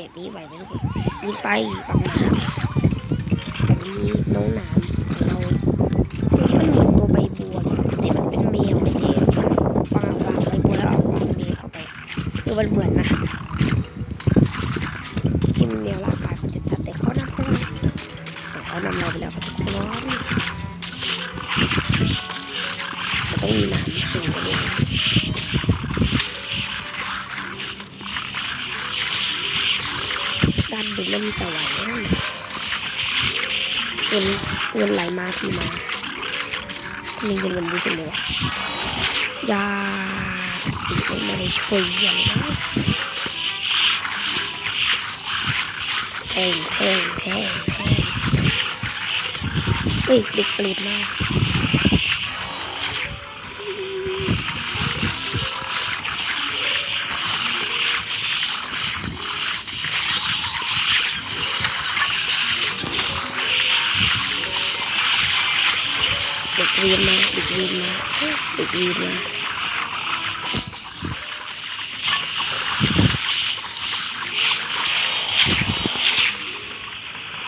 ที่ว่าเป็ดนี้ไหวไหมทุกคนยิงไปปักหนามแต่นี้น้องนามของเราตัวที่มันเหมือนตัวใบบัวเนี่ยที่มันเป็นแมวที่มันวางวางใบบัวแล้วเอาวางแมวเข้าไปคือมันเหมือนนะที่มันแมวร่างกายมันจะชัดแต่เขานำเราเขานำเราไปแล้วครับทุกคนมันต้องมีหนามสูงกว่านี้ ด้านบนแล้วมีแต่ไหวนั่นน่ะเงินเงินไหลมาทีมามีเงินมันเยอะจังเลยวะยาติดไม่ได้ช่วยอย่างนะแทงแทงแทงแทงเฮ้ยเด็กเปรตมาก เด็กเรียนมาเด็กเรียนมาเด็กเรียนมา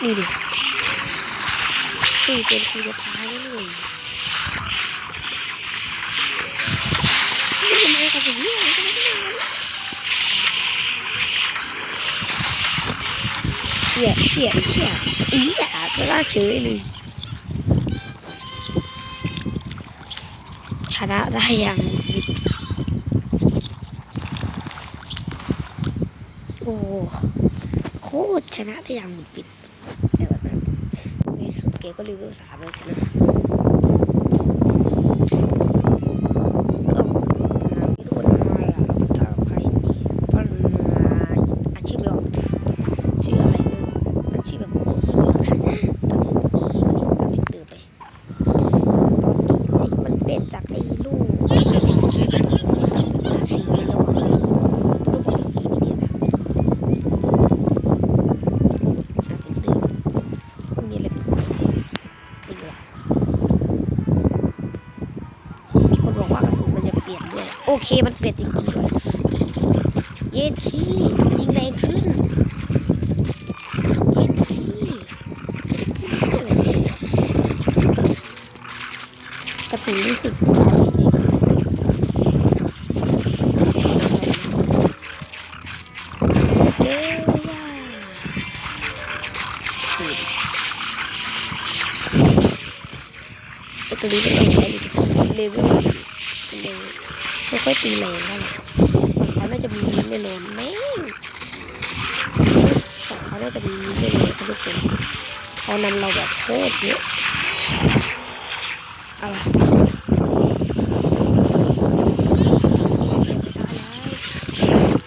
นี่ดิสู้จนคือจะตายแล้วเลยนี่ทำไมกับผมเนี่ยเชี่ยเชี่ยเชี่ยอีหยาก็ล่าเฉยเลย ชนะได้อย่างวิดโอ้โคตรชนะได้อย่างหวุดหวิดแต่แบบนั้นในสุดเกมก็รีวิวสามเลยชนะโอ้สนามที่ทุก เคมันเปลี่ยนจริงๆด้วยเย็ดขี้ยิงแรงขึ้นเย็ดขี้ขึ้นอะไรเนี่ยกระสุนรู้สึกดาเมจดีขึ้นเจอย่าดูดิไอตัวนี้ไม่ต้องใช้ดิเลเวลมันยัง ไม่ค่อยตีแรงเท่าไหร่เขาน่าจะมีมินแน่นอนแม่งแต่เขาน่าจะมีมินแน่นอนทุกคนเขานำเราแบบโคตรเยอะอะไรไปทำอะไร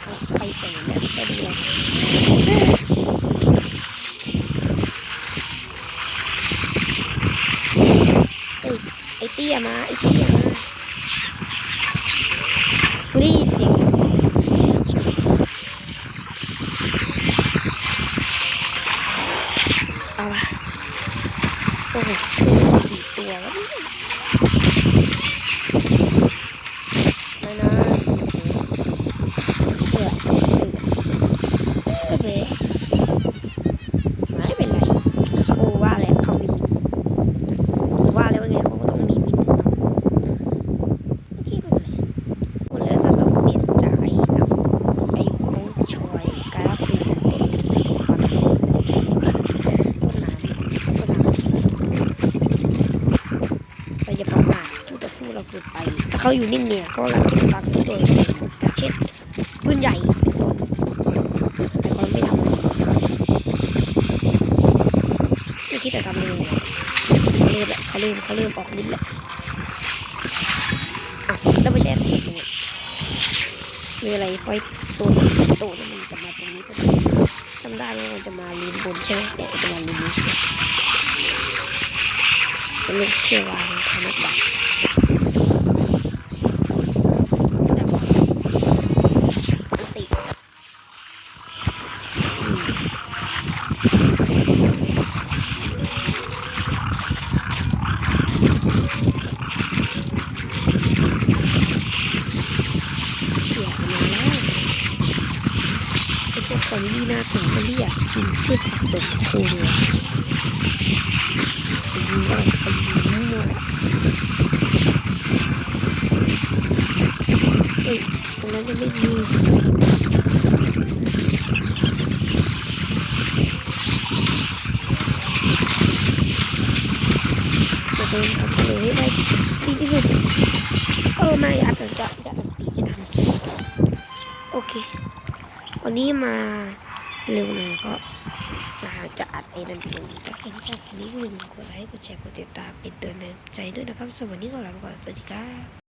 เอาไปใส่แล้วไปดูเลยไอเตี้ยมาไอเตี้ยมา กูได้ยินเสียงอยู่ใช่ไหมเอาวะโอ้โหกี่ตัววะเนี่ยไม่นะเพื่อเพื่อเบสไม่เป็นไรโอ้ว่าแล้วเขามีมินว่าแล้วว่าไงเขาก็ต้องมีมินแน่นอนเมื่อกี้เป็นไรคนแล้วจะเราเปลี่ยนจากไอ้น้ำไอ้โมชอยกลายเป็นต้นตะฟันต้นน้ำต้นน้ำเราอย่าประมาทคู่ต่อสู้เราเกินไป ถ้าเขาอยู่นิ่งเนี่ยก็เราจะฟังซึ่งโดยเช่นปืนใหญ่เป็นต้นแต่เขาไม่ทำโอเคคิดแต่ทำเร็วเขาเริ่มแล้วเขาเริ่มเขาเริ่มออกลิ้นแล้วอ้าวแล้วไม่ใช่อะไรเลยมีอะไรปล่อยตัวสองตัวนั่นมันจะมาตรงนี้พอดีจำได้ว่ามันจะมาลิ้นบนใช่ไหมเนี่ยจะมาลิ้นนี้ใช่ไหมมันเรียกเชื่อวางธนบัตรแล้วก็อันติอืม เฉียดมาแล้ว ไอ้พวกซอมบี้หน้าถุงมันที่อยากกินพืชผักสวนครัวไปยิงอะไรไปยิงมั่วเฮ้ยตรงนั้นยังไม่มีจะโดนทำเลยให้ได้ที่สุดเออไม่อาจจะจะจะตีทันโอเค วันนี้มาเร็วหน่อยก็อาจะอัดไอ้นั่นไปตรงนี้าใครที่ชอบคลิปนี้ก็อย่าลืมกดไลค์กดแชร์กดติดตามเป็นเตือนใจด้วยนะครับสวัสดีก่อนลาไปก่อนสวัสดีครับ